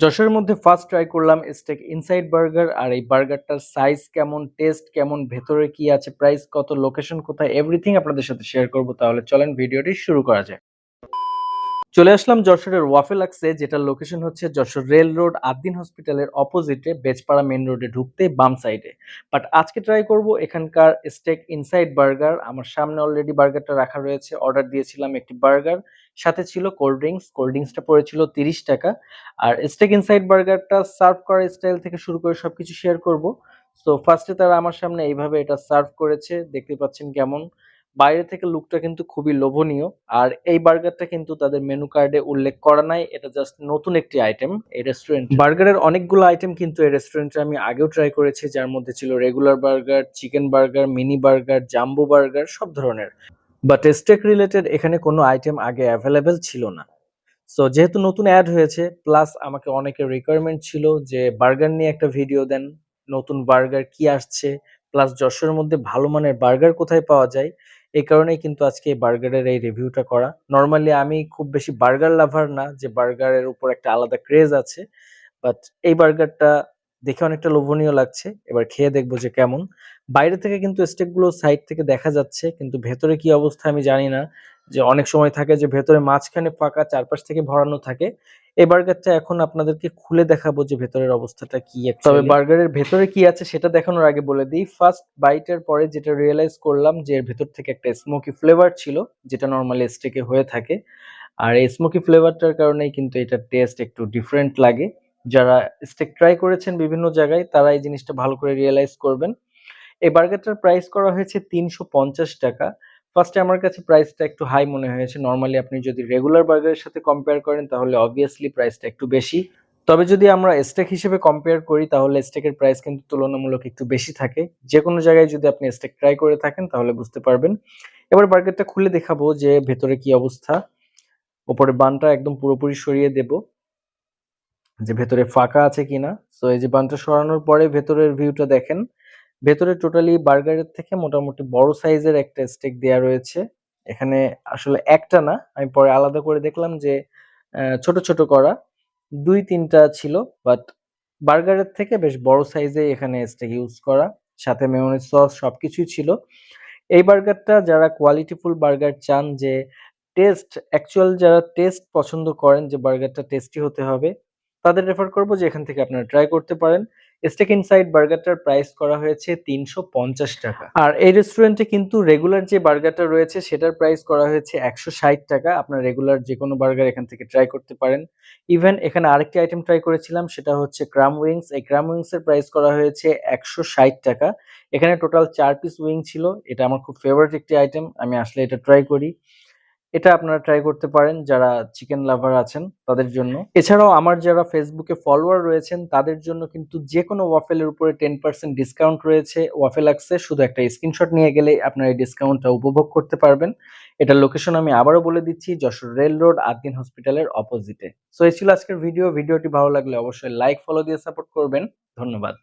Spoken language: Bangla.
যশোরের মধ্যে ফার্স্ট ট্রাই করলাম স্টেক ইনসাইড বার্গার আর এই বার্গারটার সাইজ কেমন টেস্ট কেমন, ভেতরে কি আছে প্রাইস কত লোকেশন কোথায় এভরিথিং আপনাদের সাথে শেয়ার করব। তাহলে চলেন ভিডিওটি শুরু করা যায় চলে আসলাম যশোরের ওয়াফেলাক্সে, যেটার লোকেশন হচ্ছে যশোর রেল রোড আদ্দিন হসপিটালের অপোজিটে বেজপাড়া মেন রোডে ঢুকতে বাম সাইডে বাট আজকে ট্রাই করব এখানকার স্টেক ইনসাইড বার্গার আমার সামনে অলরেডি বার্গারটা রাখা রয়েছে। অর্ডার দিয়েছিলাম একটি বার্গার সাথে ছিল কোল্ড ড্রিঙ্কস কোল্ড ড্রিঙ্কসটা পড়েছিল তিরিশ টাকা। আর স্টেক ইনসাইড বার্গারটা সার্ভ করার স্টাইল থেকে শুরু করে সবকিছু শেয়ার করব। সো ফার্স্টে তারা আমার সামনে এইভাবে এটা সার্ভ করেছে। দেখতে পাচ্ছেন কেমন। বাইরে থেকে লুকটা কিন্তু খুবই লোভনীয়। আর এই বার্গারটা কিন্তু তাদের মেনু কার্ডে উল্লেখ করা নাই, এটা জাস্ট নতুন একটি আইটেম এই রেস্টুরেন্ট বার্গারের অনেকগুলো আইটেম কিন্তু এই রেস্টুরেন্টে আমি আগেও ট্রাই করেছি, যার মধ্যে ছিল regular burger chicken burger mini burger jumbo burger, সব ধরনের। বাট স্টেক রিলেটেড এখানে কোনো আইটেম আগে অ্যাভেলেবেল ছিল না। সো যেহেতু নতুন অ্যাড হয়েছে প্লাস আমাকে অনেকের রিকোয়ারমেন্ট ছিল যে বার্গার নিয়ে একটা ভিডিও দেন, নতুন বার্গার কি আসছে প্লাস যশোরের মধ্যে ভালো মানের বার্গার কোথায় পাওয়া যায় এই কারণেই কিন্তু আজকে বার্গারের এই রিভিউটা করা। নর্মালি আমি খুব বেশি বার্গার লাভার না, যে বার্গারের উপর একটা আলাদা ক্রেজ আছে। বাট এই বার্গারটা দেখে অনেকটা লোভনীয় লাগছে। এবার খেয়ে দেখব যে কেমন। বাইরে থেকে কিন্তু স্টেকগুলো সাইড থেকে দেখা যাচ্ছে, কিন্তু ভেতরে কি অবস্থা আমি জানি না। যে অনেক সময় থাকে যে ভেতরে মাঝখানে ফাঁকা চারপাশ থেকে ভরানো থাকে। এই বার্গারটা এখন আপনাদেরকে খুলে দেখাবো যে ভেতরের অবস্থাটা কি তবে বার্গারের ভেতরে কি আছে সেটা দেখানোর আগে বলে দিই। ফার্স্ট বাইটের পরে যেটা রিয়েলাইজ করলাম যে এর ভেতর থেকে একটা স্মোকি ফ্লেভার ছিল, যেটা নর্মালি স্টেকে হয়ে থাকে। আর এই স্মোকি ফ্লেভারটার কারণেই কিন্তু এটার টেস্ট একটু ডিফারেন্ট লাগে। যারা স্টেক ট্রাই করেছেন বিভিন্ন জায়গায়, তারা এই জিনিসটা ভালো করে রিয়েলাইজ করবেন। এই বার্গারটার প্রাইস করা হয়েছে তিনশো পঞ্চাশ টাকা। ফার্স্টে আমার কাছে প্রাইসটা একটু হাই মনে হয়েছে। নর্মালি আপনি যদি রেগুলার বার্গারের সাথে কম্পেয়ার করেন, তাহলে অবভিয়াসলি প্রাইসটা একটু বেশি। তবে যদি আমরা স্টেক হিসেবে কম্পেয়ার করি, তাহলে স্টেকের প্রাইস কিন্তু তুলনামূলক একটু বেশি থাকে। যে কোনো জায়গায় যদি আপনি স্টেক ট্রাই করে থাকেন, তাহলে বুঝতে পারবেন। এবার বার্গারটা খুলে দেখাবো যে ভেতরে কি অবস্থা। ওপরে বানটা একদম পুরোপুরি সরিয়ে দেব। যে ভেতরে ফাঁকা আছে কিনা। সো এই যে বানটা সরানোর পরে ভেতরের ভিউটা দেখেন। ভেতরে টোটালি বার্গারের থেকে মোটামুটি বড় সাইজের একটা স্টেক দেয়া রয়েছে। এখানে আসলে একটা না, আমি পরে আলাদা করে দেখলাম যে ছোট ছোট করা। দুই তিনটা ছিল বাট বার্গারের থেকে বেশ বড় সাইজে এখানে স্টেক ইউজ করা। সাথে মেয়নিজ সস সব কিছুই ছিল। এই বার্গারটা যারা কোয়ালিটিফুল বার্গার চান যে টেস্ট অ্যাকচুয়াল যারা টেস্ট পছন্দ করেন যে বার্গারটা টেস্টি হতে হবে তাদের রেফার করব যে এখান থেকে আপনারা ট্রাই করতে পারেন। স্টেক ইনসাইড বার্গারটার প্রাইস করা হয়েছে তিনশো পঞ্চাশ টাকা। আর এই রেস্টুরেন্টে কিন্তু রেগুলার যে বার্গারটা রয়েছে, সেটার প্রাইস করা হয়েছে একশো ষাট টাকা। আপনার রেগুলার যে কোনো বার্গার এখান থেকে ট্রাই করতে পারেন। ইভেন এখানে আরেকটি আইটেম ট্রাই করেছিলাম, সেটা হচ্ছে ক্রাম উইংস এই ক্রাম উইংস এর প্রাইস করা হয়েছে একশো ষাট টাকা। এখানে টোটাল চার পিস উইং ছিল। এটা আমার খুব ফেভারিট একটি আইটেম আমি আসলে এটা ট্রাই করি। এটা আপনারা ট্রাই করতে পারেন যারা চিকেন লাভার আছেন তাদের জন্য। এছাড়াও আমার যারা ফেসবুকে ফলোয়ার রয়েছেন তাদের জন্য কিন্তু যে কোনো ওয়াফেলের উপরে টেন পার্সেন্ট ডিসকাউন্ট রয়েছে। ওয়াফেল অ্যাক্সে শুধু একটা স্ক্রিনশট নিয়ে গেলে আপনারা এই ডিসকাউন্টটা উপভোগ করতে পারবেন। এটার লোকেশন আমি আবারও বলে দিচ্ছি, যশোর রেল রোড আদিন হসপিটালের অপোজিটে সো এই ছিল আজকের ভিডিও ভিডিওটি ভালো লাগলে অবশ্যই লাইক ফলো দিয়ে সাপোর্ট করবেন। ধন্যবাদ।